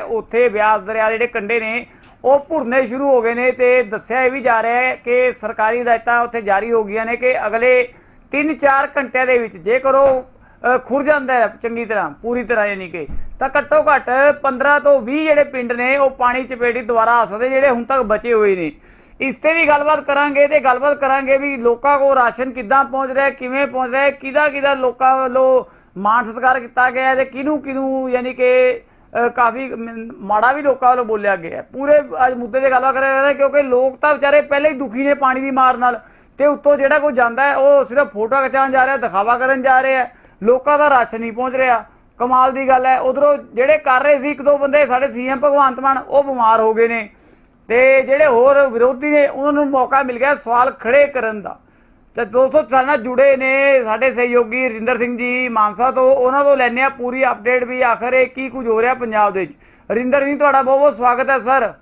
ਉੱਥੇ ਬਿਆਸ ਦਰਿਆ ਦੇ ਜਿਹੜੇ ਕੰਢੇ ਨੇ, ਉਹ ਭੁਰਨੇ ਸ਼ੁਰੂ ਹੋ ਗਏ ਨੇ ਤੇ ਦੱਸਿਆ ਇਹ ਵੀ ਜਾ ਰਿਹਾ ਹੈ ਕਿ ਸਰਕਾਰੀ ਹਦਾਇਤਾਂ ਉੱਥੇ ਜਾਰੀ ਹੋ ਗਈਆਂ ਨੇ ਕਿ ਅਗਲੇ 3-4 ਘੰਟਿਆਂ ਦੇ ਵਿੱਚ ਜੇਕਰ ਉਹ ਖੁਰ ਜਾਂਦਾ ਹੈ ਚੰਗੀ ਤਰ੍ਹਾਂ, ਪੂਰੀ ਤਰ੍ਹਾਂ ਯਾਨੀ ਕਿ। ਤਾਂ ਘੱਟੋ ਘੱਟ 15 ਤੋਂ 20 ਜਿਹੜੇ ਪਿੰਡ ਨੇ, ਉਹ ਪਾਣੀ ਚਪੇਟੀ ਦੁਆਰਾ ਆ ਸਕਦੇ ਜਿਹੜੇ ਹੁਣ ਤੱਕ ਬਚੇ ਹੋਏ ਨੇ। ਇਸ ਤੇ ਵੀ ਗੱਲਬਾਤ ਕਰਾਂਗੇ ਤੇ ਗੱਲਬਾਤ ਕਰਾਂਗੇ ਵੀ ਲੋਕਾਂ ਕੋਲ ਰਾਸ਼ਨ ਕਿੱਦਾਂ ਪਹੁੰਚ ਰਿਹਾ, ਕਿਵੇਂ ਪਹੁੰਚ ਰਿਹਾ ਹੈ ਕਿਹਦਾ ਕਿਹਦਾ ਲੋਕਾਂ ਵੱਲੋਂ ਮਾਣ ਸਤਿਕਾਰ ਕੀਤਾ ਗਿਆ ਹੈ ਤੇ ਕਿਹਨੂੰ ਕਿਹਨੂੰ ਯਾਨੀ ਕਿ ਕਾਫੀ ਮਾੜਾ ਵੀ ਲੋਕਾਂ ਵੱਲੋਂ ਬੋਲਿਆ ਗਿਆ। ਪੂਰੇ ਅੱਜ ਮੁੱਦੇ ਤੇ ਗੱਲਬਾਤ ਕਰਿਆ ਜਾਂਦਾ ਕਿਉਂਕਿ ਲੋਕ ਤਾਂ ਵਿਚਾਰੇ ਪਹਿਲੇ ਹੀ ਦੁਖੀ ਨੇ ਪਾਣੀ ਦੀ ਮਾਰ ਨਾਲ। ਤੇ ਉੱਤੋਂ ਜਿਹੜਾ ਕੋਈ ਜਾਂਦਾ ਹੈ, ਉਹ ਸਿਰਫ ਫੋਟੋ ਖਿਚਾਉਣ ਜਾ ਰਿਹਾ, ਦਿਖਾਵਾ ਕਰਨ ਜਾ ਰਿਹਾ ਲੋਕਾਂ ਦਾ ਰਾਸ਼ਨ ਨਹੀਂ ਪਹੁੰਚ ਰਿਹਾ। ਕਮਾਲ ਦੀ ਗੱਲ ਹੈ। ਉਧਰੋਂ ਜਿਹੜੇ ਕਰ ਰਹੇ ਸੀ ਇੱਕ ਦੋ ਬੰਦੇ ਸਾਡੇ ਸੀਐਮ ਭਗਵੰਤ ਮਾਨ, ਉਹ ਬਿਮਾਰ ਹੋ ਗਏ ਨੇ। ਤੇ ਜਿਹੜੇ ਹੋਰ ਵਿਰੋਧੀ ਨੇ, ਉਹਨਾਂ ਨੂੰ ਮੌਕਾ ਮਿਲ ਗਿਆ ਸਵਾਲ ਖੜੇ ਕਰਨ ਦਾ। ਤੇ ਦੋਸਤੋ ਸਾਡੇ ਨਾਲ ਜੁੜੇ ਨੇ ਸਾਡੇ ਸਹਿਯੋਗੀ ਰਿੰਦਰ ਸਿੰਘ ਜੀ ਮਾਨਸਾ ਤੋਂ। ਉਹਨਾਂ ਤੋਂ ਲੈਣੇ ਆ ਪੂਰੀ ਅਪਡੇਟ ਵੀ ਆਖਰ ਇਹ ਕੀ ਕੁਝ ਹੋ ਰਿਹਾ ਪੰਜਾਬ ਦੇ ਵਿੱਚ। ਰਿੰਦਰ ਜੀ, ਤੁਹਾਡਾ ਬਹੁਤ ਬਹੁਤ ਸਵਾਗਤ ਹੈ ਸਰ।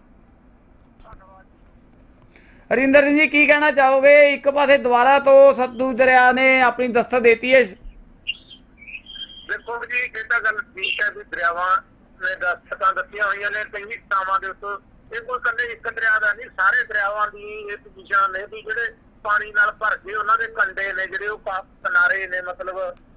ਰਿੰਦਰ ਸਿੰਘ ਜੀ, ਕੀ ਕਹਿਣਾ ਚਾਹੋਗੇ? ਇੱਕ ਪਾਸੇ ਦੁਬਾਰਾ ਤੋਂ ਸਤਲੁਜ ਦਰਿਆ ਨੇ ਆਪਣੀ ਦਸਤਕ ਦੇਤੀ ਹੈ। ਦੇਖੋ ਜੀ, ਇਹ ਤਾਂ ਗੱਲ ਠੀਕ ਹੈ ਵੀ ਦਰਿਆਵਾਂ ਨੇ ਦਸਤਕਾਂ ਦਿੱਤੀਆਂ ਹੋਈਆਂ ਨੇ, ਕਈ ਥਾਵਾਂ ਦੇ ਉੱਤੇ। ਇਹ ਕੋਈ ਕੱਲੇ ਇੱਕ ਦਰਿਆ ਦਾ ਨਹੀਂ, ਸਾਰੇ ਦਰਿਆਵਾਂ ਦੀ ਇਹ ਪੋਜੀਸ਼ਨ ਨੇ ਵੀ ਜਿਹੜੇ ਪਾਣੀ ਨਾਲ ਭਰ ਕੇ ਉਹਨਾਂ ਦੇ ਕੰਢੇ ਨੇ ਜਿਹੜੇ ਉਹ ਕਿਨਾਰੇ ਨੇ ਮਤਲਬ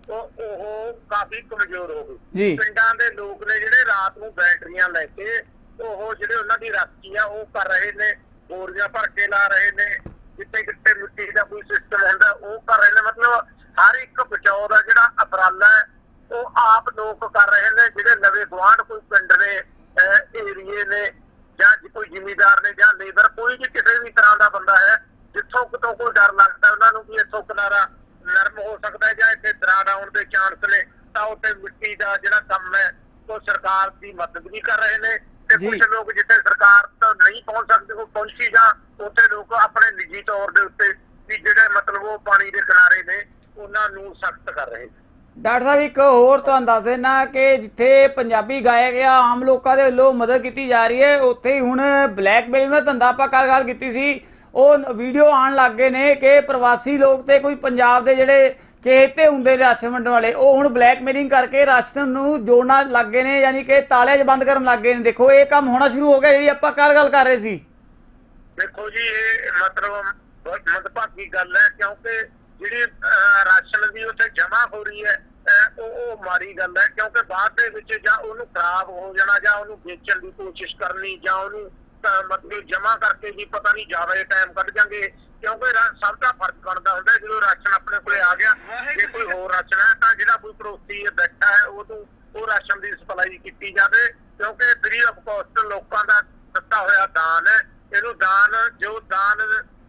ਉਹ ਉਹ ਕਾਫੀ ਕਮਜ਼ੋਰ ਹੋ। ਗਏ ਪਿੰਡਾਂ ਦੇ ਲੋਕ ਨੇ ਜਿਹੜੇ ਰਾਤ ਨੂੰ ਬੈਟਰੀਆਂ ਲੈ ਕੇ ਉਹ ਜਿਹੜੇ ਉਹਨਾਂ ਦੀ ਰਾਖੀ ਆ ਉਹ ਕਰ ਰਹੇ ਨੇ ਬੋਰੀਆਂ ਭਰ ਕੇ ਲਾ ਰਹੇ ਨੇ ਜਿੱਥੇ ਕਿਤੇ ਮਿੱਟੀ ਦਾ ਕੋਈ ਸਿਸਟਮ ਹੁੰਦਾ ਉਹ ਕਰ ਰਹੇ ਨੇ ਮਤਲਬ ਹਰ ਇੱਕ ਬਚਾਓ ਦਾ ਜਿਹੜਾ ਅਪਰਾਲਾ ਹੈ ਉਹ ਆਪ ਲੋਕ ਕਰ ਰਹੇ ਨੇ ਜਿਹੜੇ ਨਵੇਂ ਗੁਆਂਢ ਕੋਈ ਪਿੰਡ ਨੇ ਏਰੀਏ ਨੇ ਜੇ ਕੋਈ ਜ਼ਿਮੀਦਾਰ ਨੇ ਜਾਂ ਲੇਬਰ ਕੋਈ ਵੀ ਕਿਸੇ ਵੀ ਤਰ੍ਹਾਂ ਦਾ ਬੰਦਾ ਹੈ ਜਿੱਥੋਂ ਕਿਤੋਂ ਕੋਈ ਡਰ ਲੱਗਦਾ ਉਹਨਾਂ ਨੂੰ ਵੀ ਇੱਥੋਂ ਕਿਨਾਰਾ ਨਰਮ ਹੋ ਸਕਦਾ ਹੈ ਜਾਂ ਇੱਥੇ ਦਰਾੜ ਆਉਣ ਦੇ ਚਾਂਸ ਨੇ ਤਾਂ ਉੱਥੇ ਮਿੱਟੀ ਦਾ ਜਿਹੜਾ ਕੰਮ ਹੈ ਉਹ ਸਰਕਾਰ ਦੀ ਮਦਦ ਵੀ ਕਰ ਰਹੇ ਨੇ। ਤੇ ਜੀ। ਕੁਝ ਲੋਕ ਜਿੱਥੇ ਸਰਕਾਰ ਤਾਂ ਨਹੀਂ ਪਹੁੰਚ ਸਕਦੇ ਉਹ ਪਹੁੰਚੀ ਜਾਂ ਉੱਥੇ ਲੋਕ ਆਪਣੇ ਨਿੱਜੀ ਤੌਰ ਦੇ ਉੱਤੇ ਵੀ ਜਿਹੜੇ ਮਤਲਬ ਉਹ ਪਾਣੀ ਦੇ ਕਿਨਾਰੇ ਨੇ ਉਹਨਾਂ ਨੂੰ ਸਖਤ ਕਰ ਰਹੇ ਨੇ। ਡਾਕਟਰ ਸਾਹਿਬ ਇੱਕ ਹੋਰ ਤੁਹਾਨੂੰ ਦੱਸ ਦੇਣਾ ਕਿ ਜਿੱਥੇ ਪੰਜਾਬੀ ਗਾਇਕ ਆ ਆਮ ਲੋਕਾਂ ਦੇ ਵੱਲੋਂ ਮਦਦ ਕੀਤੀ ਜਾ ਰਹੀ ਹੈ ਉੱਥੇ ਹੀ ਹੁਣ ਬਲੈਕਮੇਲਿੰਗ ਦਾ ਧੰਦਾ ਆਪਾਂ ਕੱਲ੍ਹ ਗੱਲ ਕੀਤੀ ਸੀ। ਉਹ ਵੀਡੀਓ ਆਉਣ ਲੱਗ ਗਏ ਨੇ ਕਿ ਪ੍ਰਵਾਸੀ ਲੋਕ ਤੇ ਕੋਈ ਪੰਜਾਬ ਦੇ ਜਿਹੜੇ ਚੇਤੇ ਹੁੰਦੇ ਰਾਸ਼ਨ ਵੰਡਣ ਵਾਲੇ ਉਹ ਹੁਣ ਬਲੈਕਮੇਲਿੰਗ ਕਰਕੇ ਰਾਸ਼ਨ ਨੂੰ ਜੋੜਨਾ ਲੱਗ ਗਏ ਨੇ ਯਾਨੀ ਕਿ ਤਾਲੇ 'ਚ ਬੰਦ ਕਰਨ ਲੱਗ ਗਏ ਨੇ। ਦੇਖੋ ਇਹ ਕੰਮ ਹੋਣਾ ਸ਼ੁਰੂ ਹੋ ਗਿਆ ਜਿਹੜੀ ਆਪਾਂ ਕੱਲ੍ਹ ਗੱਲ ਕਰ ਰਹੇ ਸੀ। ਦੇਖੋ ਜੀ ਇਹ ਮਤਲਬ ਬਹੁਤ ਮੰਦਭਾਗੀ ਗੱਲ ਹੈ ਕਿਉਂਕਿ ਜਿਹੜੀ ਰਾਸ਼ਨ ਦੀ ਉੱਥੇ ਜਮ੍ਹਾਂ ਹੋ ਰਹੀ ਹੈ ਅਹ, ਉਹ ਉਹ ਮਾੜੀ ਗੱਲ ਹੈ ਕਿਉਂਕਿ ਬਾਅਦ ਦੇ ਵਿੱਚ ਜਾਂ ਉਹਨੂੰ ਖਰਾਬ ਹੋ ਜਾਣਾ ਜਾਂ ਉਹਨੂੰ ਵੇਚਣ ਦੀ ਕੋਸ਼ਿਸ਼ ਕਰਨੀ ਜਾਂ ਉਹਨੂੰ ਮਤਲਬ ਜਮ੍ਹਾਂ ਕਰਕੇ ਜੀ ਪਤਾ ਨਹੀਂ ਜ਼ਿਆਦਾ ਟਾਈਮ ਕੱਢ ਜਾਂਗੇ। ਕਿਉਂਕਿ ਸਭ ਦਾ ਫ਼ਰਕ ਬਣਦਾ ਹੁੰਦਾ ਜਦੋਂ ਰਾਸ਼ਨ ਆਪਣੇ ਕੋਲੇ ਆ ਗਿਆ। ਜੇ ਕੋਈ ਹੋਰ ਰਾਸ਼ਨ ਹੈ ਤਾਂ ਜਿਹੜਾ ਕੋਈ ਪੜੋਸੀ ਬੈਠਾ ਹੈ ਉਹਨੂੰ ਉਹ ਰਾਸ਼ਨ ਦੀ ਸਪਲਾਈ ਕੀਤੀ ਜਾਵੇ। ਕਿਉਂਕਿ ਫ੍ਰੀ ਆਫ ਕਾਸਟ ਲੋਕਾਂ ਦਾ ਦਿੱਤਾ ਹੋਇਆ ਦਾਨ ਹੈ। ਇਹਨੂੰ ਦਾਨ ਜੋ ਦਾਨ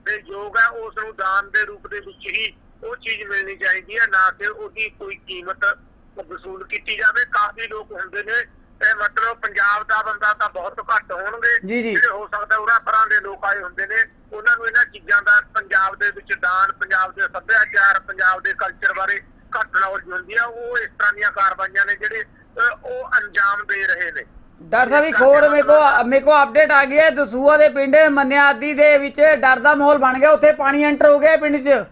ਦੇ ਯੋਗ ਹੈ ਉਸ ਨੂੰ ਦਾਨ ਦੇ ਰੂਪ ਦੇ ਵਿੱਚ ਹੀ ਉਹ ਚੀਜ਼ ਮਿਲਣੀ ਚਾਹੀਦੀ ਹੈ। ਨਾ ਕਿ ਉਹਦੀ ਕੋਈ ਕੀਮਤ ਵਸੂਲ ਕੀਤੀ ਜਾਵੇ। ਕਾਫੀ ਲੋਕ ਹੁੰਦੇ ਨੇ ਤੇ ਮਤਲਬ ਪੰਜਾਬ ਦਾ ਬੰਦਾ ਤਾਂ ਬਹੁਤ ਘੱਟ ਹੋਣਗੇ। ਜੀ, ਹੋ ਸਕਦਾ ਉਹਨਾਂ ਪਰਾਂ ਦੇ ਲੋਕ ਆਏ ਹੁੰਦੇ ਨੇ। ਉਹਨਾਂ ਨੂੰ ਇਹਨਾਂ ਚੀਜ਼ਾਂ ਦਾ ਪੰਜਾਬ ਦੇ ਵਿੱਚ ਦਾਨ ਪੰਜਾਬ ਦੇ ਸੱਭਿਆਚਾਰ ਪੰਜਾਬ ਦੇ ਕਲਚਰ ਬਾਰੇ ਘੱਟ ਨੌਲੇਜ ਹੁੰਦੀ ਆ। ਉਹ ਇਸ ਤਰ੍ਹਾਂ ਦੀਆਂ ਕਾਰਵਾਈਆਂ ਨੇ ਜਿਹੜੇ ਉਹ ਅੰਜਾਮ ਦੇ ਰਹੇ ਨੇ। ਡਾਕਟਰ ਸਾਹਿਬ ਇੱਕ ਹੋਰ ਮੇਰੇ ਕੋ ਮੇਰੇ ਕੋ ਅਪਡੇਟ ਆ ਗਈ ਹੈ। ਦਸੂਆ ਦੇ ਪਿੰਡ ਮਨਿਆਦੀ ਦੇ ਵਿੱਚ ਡਰ ਦਾ ਮਾਹੌਲ ਬਣ ਗਿਆ। ਉੱਥੇ ਪਾਣੀ ਐਂਟਰ ਹੋ ਗਿਆ ਪਿੰਡ 'ਚ।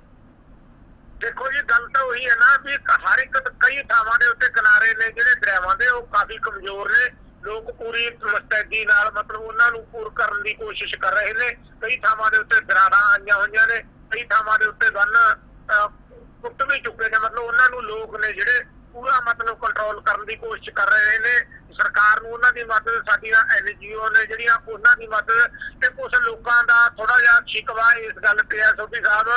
ਦੇਖੋ ਜੀ, ਗੱਲ ਤਾਂ ਉਹੀ ਹੈ ਨਾ ਵੀ ਹਰ ਇੱਕ ਕਈ ਥਾਵਾਂ ਦੇ ਉੱਤੇ ਕਿਨਾਰੇ ਨੇ ਜਿਹੜੇ ਦਰਿਆਵਾਂ ਦੇ, ਉਹ ਕਾਫੀ ਕਮਜ਼ੋਰ ਨੇ। ਲੋਕ ਪੂਰੀ ਮੁਸਤੈਦੀ ਨਾਲ ਮਤਲਬ ਉਹਨਾਂ ਨੂੰ ਪੂਰ ਕਰਨ ਦੀ ਕੋਸ਼ਿਸ਼ ਕਰ ਰਹੇ ਨੇ। ਕਈ ਥਾਵਾਂ ਦੇ ਉੱਤੇ ਦਰਾੜਾਂ ਆਈਆਂ ਹੋਈਆਂ ਨੇ, ਕਈ ਥਾਵਾਂ ਦੇ ਉੱਤੇ ਗੰਨ ਕੁੱਟ ਵੀ ਚੁੱਕੇ ਨੇ। ਮਤਲਬ ਉਹਨਾਂ ਨੂੰ ਲੋਕ ਨੇ ਜਿਹੜੇ ਪੂਰਾ ਮਤਲਬ ਕੰਟਰੋਲ ਕਰਨ ਦੀ ਕੋਸ਼ਿਸ਼ ਕਰ ਰਹੇ ਨੇ। ਸਰਕਾਰ ਨੂੰ ਉਹਨਾਂ ਦੀ ਮਦਦ, ਸਾਡੀਆਂ ਐਨਜੀਓ ਨੇ ਜਿਹੜੀਆਂ ਉਹਨਾਂ ਦੀ ਮਦਦ ਤੇ ਕੁਝ ਲੋਕਾਂ ਦਾ ਥੋੜਾ ਜਿਹਾ ਸ਼ਿਕਵਾ ਇਸ ਗੱਲ ਤੇ ਹੈ ਸੋਢੀ ਸਾਹਿਬ।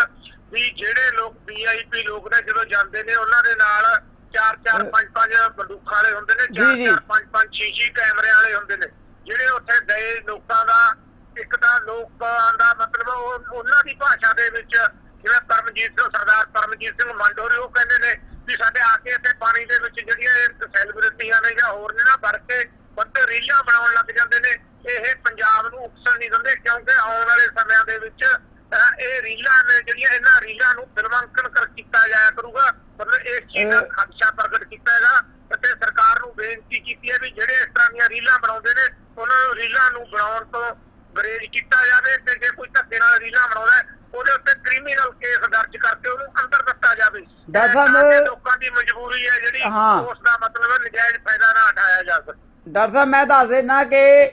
ਵੀ ਜਿਹੜੇ ਲੋਕ ਵੀਆਈਪੀ ਲੋਕ ਨੇ ਜਦੋਂ ਜਾਂਦੇ ਨੇ ਉਹਨਾਂ ਦੇ ਨਾਲ ਚਾਰ ਚਾਰ ਪੰਜ ਪੰਜ ਬੰਦੂਕਾਂ ਵਾਲੇ ਹੁੰਦੇ ਨੇ ਚਾਰ। ਚਾਰ ਪੰਜ ਪੰਜ ਛੇ ਛੇ ਕੈਮਰੇ ਵਾਲੇ ਹੁੰਦੇ ਨੇ ਜਿਹੜੇ ਉੱਥੇ ਗਏ ਲੋਕਾਂ ਦਾ ਇੱਕ ਤਾਂ ਲੋਕਾਂ ਦਾ ਮਤਲਬ ਉਹ ਉਹਨਾਂ ਦੀ ਭਾਸ਼ਾ ਦੇ ਵਿੱਚ ਜਿਵੇਂ ਪਰਮਜੀਤ ਸਿੰਘ ਸਰਦਾਰ ਪਰਮਜੀਤ ਸਿੰਘ ਮੰਡੋਰੇ ਉਹ ਕਹਿੰਦੇ ਨੇ ਵੀ ਸਾਡੇ ਆ ਕੇ ਇੱਥੇ ਪਾਣੀ ਦੇ ਵਿੱਚ ਜਿਹੜੀਆਂ ਇਹ ਸੈਲੀਬ੍ਰਿਟੀਆਂ ਨੇ ਜਾਂ ਹੋਰ ਨੇ ਨਾ ਵੜ ਕੇ ਵੱਧ ਰੀਲਾਂ ਬਣਾਉਣ ਲੱਗ ਜਾਂਦੇ ਨੇ ਇਹ ਪੰਜਾਬ ਨੂੰ ਉਕਸਣ ਨਹੀਂ ਦਿੰਦੇ ਕਿਉਂਕਿ ਆਉਣ ਵਾਲੇ ਸਮਿਆਂ ਦੇ ਵਿੱਚ ਅਹ, ਇਹ ਰੀਲਾਂ ਨੇ ਜਿਹੜੀਆਂ ਇਹਨਾਂ ਰੀਲਾਂ ਨੂੰ ਫਿਲਮਾਂਕਣ ਕਰ ਕੀਤਾ ਜਾਇਆ ਕਰੂਗਾ। ਮਤਲਬ ਇਸ ਚੀਜ਼ ਦਾ ਖਦਸ਼ਾ ਪ੍ਰਗਟ ਕੀਤਾ ਹੈਗਾ। ਅਤੇ ਸਰਕਾਰ ਨੂੰ ਬੇਨਤੀ ਕੀਤੀ ਹੈ ਵੀ ਜਿਹੜੇ ਇਸ ਤਰ੍ਹਾਂ ਦੀਆਂ ਰੀਲਾਂ ਬਣਾਉਂਦੇ ਨੇ ਉਹਨਾਂ ਨੂੰ ਰੀਲਾਂ ਨੂੰ ਬਣਾਉਣ ਤੋਂ ਗਰੇਜ ਕੀਤਾ ਜਾਵੇ ਤੇ ਜੇ ਕੋਈ ਧੱਕੇ ਨਾਲ ਰੀਲਾਂ ਬਣਾਉਂਦਾ ਉਹਦੇ ਉੱਤੇ ਕ੍ਰਿਮੀਨਲ ਕੇਸ ਦਰਜ ਕਰਕੇ ਉਹਨੂੰ ਅੰਦਰ ਦਿੱਤਾ ਜਾਵੇ। ਡਾਕਟਰ ਤਾਂ ਸਾਹਿਬ, ਲੋਕਾਂ ਦੀ ਮਜਬੂਰੀ ਹੈ ਜਿਹੜੀ। ਉਸ ਦਾ ਮਤਲਬ ਨਜਾਇਜ਼ ਫਾਇਦਾ ਨਾ ਉਠਾਇਆ ਜਾ ਸਕੇ। ਡਾਕਟਰ ਸਾਹਿਬ ਮੈਂ ਦੱਸ ਦੇਣਾ ਕਿ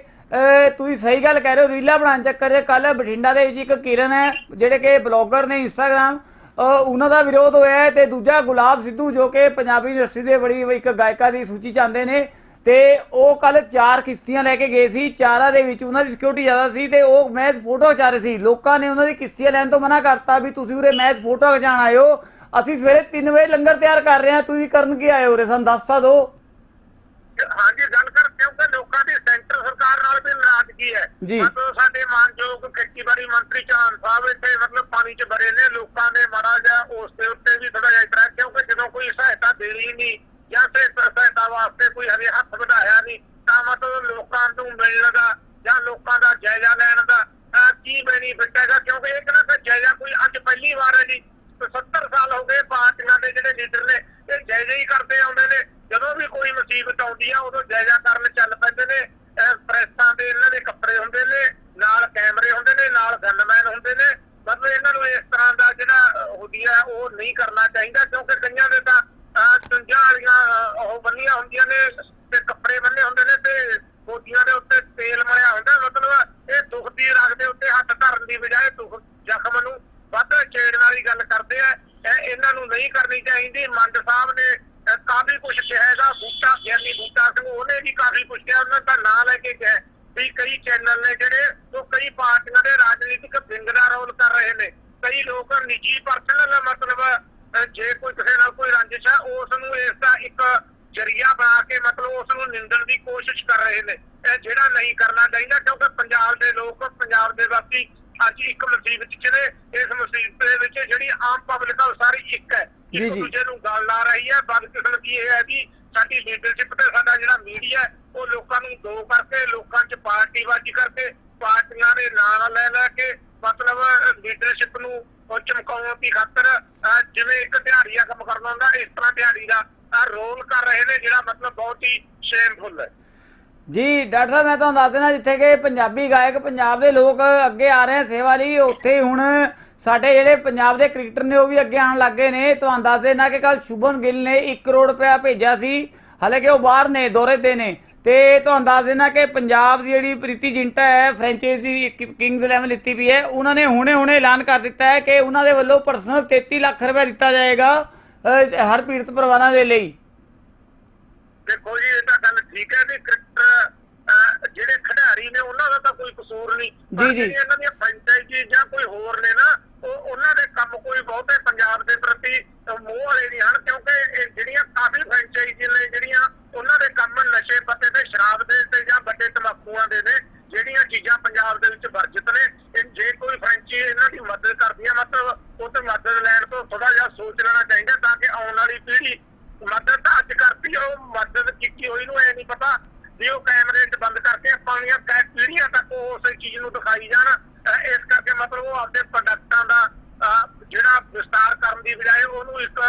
ਤੁਸੀਂ ਸਹੀ ਗੱਲ ਕਹਿ ਰਹੇ ਹੋ, ਰੀਲਾ ਬਣਾਉਣ ਚੱਕਰ 'ਚ ਕੱਲ ਬਠਿੰਡਾ ਦੇ ਵਿੱਚ ਇੱਕ ਕਿਰਨ ਹੈ, ਜਿਹੜੇ ਕਿ ਬਲੌਗਰ ਨੇ ਇੰਸਟਾਗ੍ਰam ਉਹਨਾਂ ਦਾ ਵਿਰੋਧ ਹੋਇਆ ਹੈ ਤੇ ਦੂਜਾ ਗੁਲਾਬ ਸਿੱਧੂ ਜੋ ਕਿ ਪੰਜਾਬੀ ਇੰਡਸਟਰੀ ਦੇ ਬੜੀ ਇੱਕ ਗਾਇਕਾ ਦੀ ਸੂਚੀ 'ਚ ਆਉਂਦੇ ਨੇ ਤੇ ਉਹ ਕੱਲ ਚਾਰ ਕਿਸ਼ਤੀਆਂ ਲੈ ਕੇ ਗਏ ਸੀ, ਚਾਰਾਂ ਦੇ ਵਿੱਚ ਉਹਨਾਂ ਦੀ ਸਿਕਿਉਰਿਟੀ ਜ਼ਿਆਦਾ ਸੀ ਤੇ ਉਹ ਮੈਚ ਫੋਟੋ ਖਿਚਾ ਰਹੇ ਸੀ। ਲੋਕਾਂ ਨੇ ਉਹਨਾਂ ਦੀ ਕਿਸ਼ਤੀਆਂ ਲੈਣ ਤੋਂ ਮਨਾ ਕਰਤਾ ਵੀ ਤੁਸੀਂ ਉਰੇ ਮੈਚ ਫੋਟੋ ਖਿਚਾਣ ਆਇਓ ਅਸੀਂ ਸਵੇਰੇ 3 ਵਜੇ ਲੰਗਰ ਤਿਆਰ ਕਰ ਰਹੇ ਹਾਂ, ਤੁਸੀਂ ਕਰਨ ਕੀ ਆਏ ਹੋ ਉਰੇ? ਸਾਨੂੰ ਦੱਸ ਤਾਂ ਦਿਓ। ਹਾਂਜੀ ਗੱਲ ਕਰ ਕਿਉਂਕਿ ਲੋਕਾਂ ਦੀ ਸੈਂਟਰ ਸਰਕਾਰ ਨਾਲ ਵੀ ਨਾਰਾਜ਼ਗੀ ਹੈ ਜੀ। ਮਤਲਬ ਸਾਡੇ ਮਾਨਯੋਗ ਖੇਤੀਬਾੜੀ ਮੰਤਰੀ ਚਾਹਨ ਸਾਹਿਬ ਇੱਥੇ ਮਤਲਬ ਪਾਣੀ 'ਚ ਬੜੇ ਨੇ ਲੋਕਾਂ ਨੇ ਮਾੜਾ ਜਿਹਾ ਉਸ ਦੇ ਉੱਤੇ ਵੀ ਥੋੜਾ ਜਿਹਾ ਇਤਰਾਜ਼ ਕਿਉਂਕਿ ਜਦੋਂ ਕੋਈ ਸਹਾਇਤਾ ਦੇਣੀ ਨਹੀਂ ਜਾਂ ਫਿਰ ਸਹਾਇਤਾ ਵਾਸਤੇ ਕੋਈ ਹਰੇ ਹੱਥ ਵਧਾਇਆ ਨਹੀਂ ਤਾਂ ਮਤਲਬ ਲੋਕਾਂ ਨੂੰ ਮਿਲਣ ਦਾ ਜਾਂ ਲੋਕਾਂ ਦਾ ਜਾਇਜ਼ਾ ਲੈਣ ਦਾ ਅਹ, ਕੀ ਬੈਨੀਫਿਟ ਹੈਗਾ ਕਿਉਂਕਿ ਇਹ ਆਉਂਦੀ ਆ ਉਦੋਂ ਜਾਇਜ਼ਾ ਕਰਨ ਚੱਲ ਪੈਂਦੇ ਨੇ। ਪ੍ਰੈਸਾਂ ਦੇ ਇਹਨਾਂ ਦੇ ਕੱਪੜੇ ਹੁੰਦੇ ਨੇ ਨਾਲ ਕੈਮਰੇ ਹੁੰਦੇ ਨੇ ਨਾਲ ਗਨਮੈਨ ਹੁੰਦੇ ਨੇ। ਮਤਲਬ ਇਹਨਾਂ ਨੂੰ ਇਸ ਤਰ੍ਹਾਂ ਦਾ ਜਿਹੜਾ ਅਹ, ਉਹ ਨਹੀਂ ਕਰਨਾ ਚਾਹੀਦਾ ਕਿਉਂਕਿ ਕਈਆਂ ਦੇ ਤਾਂ ਚੁੰਝਾਂ ਵਾਲੀਆਂ ਉਹ ਬੰਨੀਆਂ ਹੁੰਦੀਆਂ ਨੇ ਤੇ ਕੱਪੜੇ ਬੰਨੇ ਹੁੰਦੇ ਨੇ ਤੇ ਗੋਦੀਆਂ ਦੇ ਉੱਤੇ ਤੇਲ ਮਲਿਆ ਹੁੰਦਾ। ਮਤਲਬ ਇਹ ਦੁੱਖ ਦੀ ਰਗ ਦੇ ਉੱਤੇ ਹੱਥ ਧਰਨ ਦੀ ਬਜਾਏ ਦੁੱਖ ਜ਼ਖਮ ਨੂੰ ਵੱਧ ਛੇੜਨ ਵਾਲੀ ਗੱਲ ਕਰਦੇ ਆ। ਇਹਨਾਂ ਨੂੰ ਨਹੀਂ ਕਰਨੀ ਚਾਹੀਦੀ। ਮੰਡ ਸਾਹਿਬ ਨੇ ਕਾਫੀ ਕੁਝ ਕਿਹਾ ਹੈਗਾ ਬੂਟਾ, ਗਿਆਨੀ ਬੂਟਾ ਸਿੰਘ ਉਹਨੇ ਵੀ ਕਾਫੀ ਕੁਝ ਕਿਹਾ, ਉਹਨਾਂ ਦਾ ਨਾਂ ਲੈ ਕੇ ਕਿਹਾ ਵੀ ਕਈ ਚੈਨਲ ਨੇ ਜਿਹੜੇ ਉਹ ਕਈ ਪਾਰਟੀਆਂ ਦੇ ਰਾਜਨੀਤਿਕ ਵਿੰਗ ਦਾ ਰੋਲ ਕਰ ਰਹੇ ਨੇ। ਕਈ ਲੋਕ ਨਿੱਜੀ ਪਰਸਨਲ ਮਤਲਬ ਜੇ ਕੋਈ ਕਿਸੇ ਨਾਲ ਕੋਈ ਰੰਜਿਸ਼ ਹੈ ਉਸ ਨੂੰ ਇਸ ਦਾ ਇੱਕ ਜਰੀਆ ਬਣਾ ਕੇ ਮਤਲਬ ਉਸ ਨੂੰ ਨਿੰਦਣ ਦੀ ਕੋਸ਼ਿਸ਼ ਕਰ ਰਹੇ ਨੇ। ਇਹ ਜਿਹੜਾ ਨਹੀਂ ਕਰਨਾ ਚਾਹੀਦਾ, ਕਿਉਂਕਿ ਪੰਜਾਬ ਦੇ ਲੋਕ, ਪੰਜਾਬ ਦੇ ਵਾਸੀ ਅੱਜ ਇੱਕ ਮੁਸੀਬਤ ਚ ਨੇ। ਇਸ ਮੁਸੀਬਤ ਦੇ ਵਿੱਚ ਜਿਹੜੀ ਆਮ ਪਬਲਿਕ ਆ, ਉਹ ਸਾਰੀ ਇੱਕ ਹੈ। ਇੱਕ ਜੀ। ਦੂਜੇ ਨੂੰ ਗੱਲ ਲਾ ਰਹੀ ਹੈ ਬਦਕਿਸਮਤੀ ਇਹ ਹੈ ਕਿ ਸਾਡੀ ਲੀਡਰਸ਼ਿਪ ਤੇ ਸਾਡਾ ਜਿਹੜਾ ਮੀਡੀਆ ਉਹ ਲੋਕਾਂ ਨੂੰ ਦੋ ਕਰਕੇ ਲੋਕਾਂ 'ਚ ਪਾਰਟੀਬਾਜ਼ੀ ਕਰਕੇ ਪਾਰਟੀਆਂ ਦੇ ਨਾਂ ਲੈ ਲੈ ਕੇ ਮਤਲਬ ਲੀਡਰਸ਼ਿਪ ਨੂੰ ਚਮਕਾਉਣ ਦੀ ਖਾਤਰ ਜਿਵੇਂ ਇੱਕ ਦਿਹਾੜੀਆ ਕੰਮ ਕਰਨਾ ਹੁੰਦਾ ਇਸ ਤਰ੍ਹਾਂ ਦਿਹਾੜੀ ਦਾ ਰੋਲ ਕਰ ਰਹੇ ਨੇ ਜਿਹੜਾ ਮਤਲਬ ਬਹੁਤ ਹੀ ਸ਼ੇਮਫੁਲ ਹੈ ਜੀ ਡਾਕਟਰ ਸਾਹਿਬ ਮੈਂ ਤੁਹਾਨੂੰ ਦੱਸ ਦੇਣਾ ਜਿੱਥੇ ਕਿ ਪੰਜਾਬੀ ਗਾਇਕ ਪੰਜਾਬ ਦੇ ਲੋਕ ਅੱਗੇ ਆ ਰਹੇ ਸੇਵਾ ਲਈ ਉੱਥੇ ਹੁਣ ਸਾਡੇ ਜਿਹੜੇ ਪੰਜਾਬ ਦੇ ਕ੍ਰਿਕਟਰ ਨੇ ਉਹ ਵੀ ਅੱਗੇ ਆਉਣ ਲੱਗੇ ਨੇ। ਤੁਹਾਨੂੰ ਦੱਸ ਦੇਣਾ ਕਿ ਕੱਲ ਸ਼ੁਭਨ ਗਿੱਲ ਨੇ 1 ਕਰੋੜ ਰੁਪਇਆ ਭੇਜਿਆ ਸੀ। ਹਾਲਾਂਕਿ ਉਹ ਬਾਹਰ ਨੇ ਦੌਰੇ ਤੇ ਨੇ। ਤੇ ਤੁਹਾਨੂੰ ਦੱਸ ਦੇਣਾ ਕਿ ਪੰਜਾਬ ਦੀ ਜਿਹੜੀ ਪ੍ਰੀਤੀ ਜਿੰਟਾ ਹੈ ਫਰੈਂਚਾਈਜ਼ੀ ਕਿੰਗਸ 11 ਲਿੱਤੀ ਵੀ ਹੈ। ਉਹਨਾਂ ਨੇ ਹੁਣੇ ਹੁਣੇ ਐਲਾਨ ਕਰ ਦਿੱਤਾ ਹੈ ਕਿ ਉਹਨਾਂ ਦੇ ਵੱਲੋਂ ਪਰਸਨਲ 33 ਲੱਖ ਰੁਪਏ ਦਿੱਤਾ ਜਾਏਗਾ ਹਰ ਪੀੜਤ ਪਰਿਵਾਰਾਂ ਦੇ ਲਈ। ਦੇਖੋ ਜੀ ਇਹ ਤਾਂ ਗੱਲ ਠੀਕ ਹੈ ਵੀ ਕ੍ਰਿਕਟਰ ਜਿਹੜੇ ਖਿਡਾਰੀ ਨੇ ਉਹਨਾਂ ਦਾ ਤਾਂ ਕੋਈ ਕਸੂਰ ਨਹੀਂ। ਜੀ, ਜੀ। ਇਹਨਾਂ ਦੀਆਂ ਫਰੈਂਚਾਈਜ਼ੀ ਜਾਂ ਕੋਈ ਹੋਰ ਨੇ ਨਾ ਉਹਨਾਂ ਦੇ ਕੰਮ ਕੋਈ ਬਹੁਤੇ ਪੰਜਾਬ ਦੇ ਪ੍ਰਤੀ ਮੋਹ ਵਾਲੇ ਨਹੀਂ ਹਨ, ਕਿਉਂਕਿ ਜਿਹੜੀਆਂ ਕਾਫੀ ਫਰੈਂਚਾਈਜ਼ੀ ਨੇ, ਜਿਹੜੀਆਂ ਉਹਨਾਂ ਦੇ ਕੰਮ ਨਸ਼ੇ ਪੱਤੇ ਤੇ, ਸ਼ਰਾਬ ਦੇ ਤੇ ਜਾਂ ਵੱਡੇ ਤਮਾਕੂਆਂ ਦੇ ਨੇ, ਜਿਹੜੀਆਂ ਚੀਜ਼ਾਂ ਪੰਜਾਬ ਦੇ ਵਿੱਚ ਵਰਜਿਤ ਨੇ ਜੇ ਕੋਈ ਫਰੈਂਚੀ ਇਹਨਾਂ ਦੀ ਮਦਦ ਕਰਦੀ ਹੈ ਮਤਲਬ ਉਹ ਤੇ ਮਦਦ ਲੈਣ ਤੋਂ ਥੋੜਾ ਜਿਹਾ ਸੋਚ ਲੈਣਾ ਚਾਹੀਦਾ ਤਾਂ ਕਿ ਆਉਣ ਵਾਲੀ ਪੀੜ੍ਹੀ ਮਦਦ ਤਾਂ ਅੱਜ ਕਰਦੀ ਉਹ ਮਦਦ ਕੀਤੀ ਹੋਈ ਨੂੰ ਐ ਨਹੀਂ ਪਤਾ ਵੀ ਉਹ ਕੈਮਰੇ 'ਚ ਬੰਦ ਕਰਕੇ ਆਪਾਂ ਦੀਆਂ ਕੈ, ਪੀੜ੍ਹੀਆਂ ਤੱਕ ਉਸ ਚੀਜ਼ ਨੂੰ ਦਿਖਾਈ ਜਾਣ। ਇਸ ਕਰਕੇ ਮਤਲਬ ਉਹ ਆਪਦੇ ਪ੍ਰੋਡਕਟਾਂ ਦਾ ਜਿਹੜਾ ਵਿਸਤਾਰ ਕਰਨ ਦੀ ਬਜਾਏ ਉਹਨੂੰ ਇੱਕ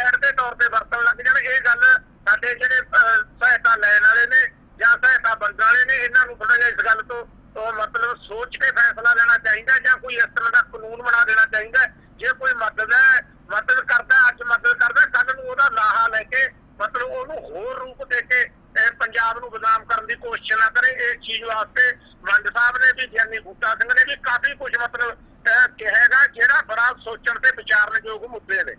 ਐਡ ਦੇ ਤੌਰ ਤੇ ਵਰਤਣ ਲੱਗ ਜਾਣ। ਇਹ ਗੱਲ ਸਾਡੇ ਜਿਹੜੇ ਸਹਾਇਤਾ ਲੈਣ ਵਾਲੇ ਨੇ ਜਾਂ ਸਹਾਇਤਾ ਬਣਨ ਵਾਲੇ ਨੇ, ਇਹਨਾਂ ਨੂੰ ਥੋੜਾ ਜਿਹਾ ਇਸ ਗੱਲ ਤੋਂ ਤੋਂ ਮਤਲਬ ਸੋਚ ਕੇ ਫੈਸਲਾ ਲੈਣਾ ਚਾਹੀਦਾ ਜਾਂ ਕੋਈ ਇਸ ਤਰ੍ਹਾਂ ਦਾ ਕਾਨੂੰਨ ਬਣਾ ਦੇਣਾ ਚਾਹੀਦਾ। ਜੇ ਕੋਈ ਮਦਦ ਹੈ, ਮਦਦ ਕਰਦਾ, ਅੱਜ ਮਦਦ ਕਰਦਾ ਕੱਲ ਨੂੰ ਉਹਦਾ ਲਾਹਾ ਲੈ ਕੇ ਮਤਲਬ ਉਹਨੂੰ ਹੋਰ ਰੂਪ ਦੇ ਕੇ ਪੰਜਾਬ ਨੂੰ ਬਦਨਾਮ ਕਰਨ ਦੀ ਕੋਸ਼ਿਸ਼ ਨਾ ਕਰੇ ਇਸ ਚੀਜ਼ ਵਾਸਤੇ ਮੰਡ ਸਾਹਿਬ ਨੇ ਵੀ ਗਿਆਨੀ ਬੂਟਾ ਸਿੰਘ ਨੇ ਵੀ ਕਾਫੀ ਕੁਝ ਮਤਲਬ ਅਹ, ਜਿਹੜਾ ਬੜਾ ਸੋਚਣ ਤੇ ਵਿਚਾਰਨਯੋਗ ਮੁੱਦੇ ਨੇ।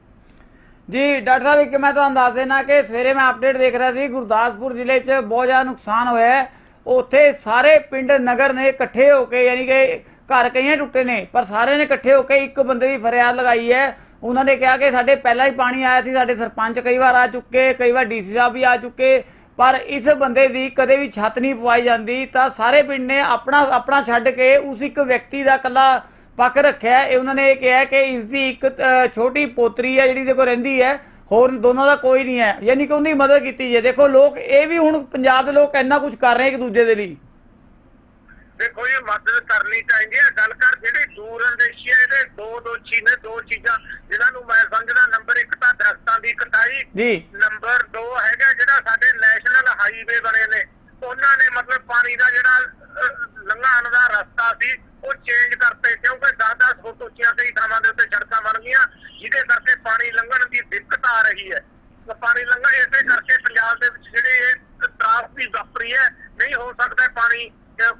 ਜੀ ਡਾਕਟਰ ਸਾਹਿਬ ਇੱਕ ਮੈਂ ਤੁਹਾਨੂੰ ਦੱਸ ਦੇਣਾ ਕਿ ਸਵੇਰੇ ਮੈਂ ਅਪਡੇਟ ਦੇਖ ਰਿਹਾ ਸੀ ਗੁਰਦਾਸਪੁਰ ਜ਼ਿਲ੍ਹੇ 'ਚ ਬਹੁਤ ਜ਼ਿਆਦਾ ਨੁਕਸਾਨ ਹੋਇਆ ਉੱਥੇ ਸਾਰੇ ਪਿੰਡ ਨਗਰ ਨੇ ਇਕੱਠੇ ਹੋ ਕੇ ਯਾਨੀ ਕਿ ਘਰ ਕਈਆਂ ਟੁੱਟੇ ਨੇ ਪਰ ਸਾਰੇ ਨੇ ਇਕੱਠੇ ਹੋ ਕੇ ਇੱਕ ਬੰਦੇ ਦੀ ਫਰਿਆਦ ਲਗਾਈ ਹੈ। ਉਹਨਾਂ ਨੇ ਕਿਹਾ ਕਿ ਸਾਡੇ ਪਹਿਲਾਂ ਹੀ ਪਾਣੀ ਆਇਆ ਸੀ ਸਾਡੇ ਸਰਪੰਚ ਕਈ ਵਾਰ ਆ ਚੁੱਕੇ ਕਈ ਵਾਰ ਡੀਸੀ ਸਾਹਿਬ ਵੀ ਆ ਚੁੱਕੇ। ਪਰ ਇਸ ਬੰਦੇ ਦੀ ਕਦੇ ਵੀ ਛੱਤ ਨਹੀਂ ਪਵਾਈ ਜਾਂਦੀ ਤਾਂ ਸਾਰੇ ਪਿੰਡ ਨੇ ਆਪਣਾ ਆਪਣਾ ਛੱਡ ਕੇ ਉਸ ਇੱਕ ਵਿਅਕਤੀ ਦਾ ਇਕੱਲਾ ਪੱਕ ਰੱਖਿਆ। ਇਹ ਉਹਨਾਂ ਨੇ ਇਹ ਕਿਹਾ ਕਿ ਇਸ ਦੀ ਇੱਕ ਛੋਟੀ ਪੋਤਰੀ ਹੈ ਜਿਹੜੀ ਦੇ ਕੋਲ ਰਹਿੰਦੀ ਹੈ ਹੋਰ ਦੋਨਾਂ ਦਾ ਕੋਈ ਨਹੀਂ ਹੈ। ਯਾਨੀ ਕਿ ਉਹਦੀ ਮਦਦ ਕੀਤੀ ਜੇ ਦੇਖੋ ਲੋਕ ਇਹ ਵੀ ਹੁਣ ਪੰਜਾਬ ਦੇ ਲੋਕ ਇੰਨਾ ਕੁਝ ਕਰ ਰਹੇ ਇੱਕ ਦੂਜੇ ਦੇ ਲਈ। ਦੇਖੋ ਇਹ ਮਦਦ ਕਰਨੀ ਚਾਹੀਦੀ ਹੈ। ਗੱਲ ਕਰ ਜਿਹੜੇ ਦੂਰ ਅੰਦੇਸ਼ੀ ਹੈ ਇਹਦੇ ਦੋ ਦੋਸ਼ੀ ਨੇ ਦੋ ਚੀਜ਼ਾਂ ਜਿਨ੍ਹਾਂ ਨੂੰ ਮੈਂ ਸਮਝਦਾ। ਨੰਬਰ 1 ਤਾਂ ਦਰਖਤਾਂ ਦੀ ਕਟਾਈ। ਜੀ। ਨੰਬਰ 2 ਹੈਗਾ ਜਿਹੜਾ ਸਾਡੇ ਹਾਈਵੇ ਬਣੇ ਨੇ। ਉਹਨਾਂ ਨੇ ਮਤਲਬ ਪਾਣੀ ਦਾ ਜਿਹੜਾ ਅਹ, ਦਾ ਰਸਤਾ ਸੀ ਉਹ ਚੇਂਜ ਕਰਤੇ ਕਿਉਂਕਿ 10-10 ਫੁੱਟ ਉੱਚੀਆਂ ਕਈ ਥਾਵਾਂ ਦੇ ਉੱਤੇ ਸੜਕਾਂ ਬਣ ਗਈਆਂ ਜਿਹਦੇ ਕਰਕੇ ਪਾਣੀ ਲੰਘਣ ਦੀ ਦਿੱਕਤ ਆ ਰਹੀ ਹੈ। ਪਾਣੀ ਲੰਘਣ ਇਸੇ ਕਰਕੇ ਪੰਜਾਬ ਦੇ ਵਿੱਚ ਜਿਹੜੇ ਇਹ ਤਰਾਸ ਦੀ ਵਾਪਰੀ ਹੈ ਨਹੀਂ ਹੋ ਸਕਦਾ ਪਾਣੀ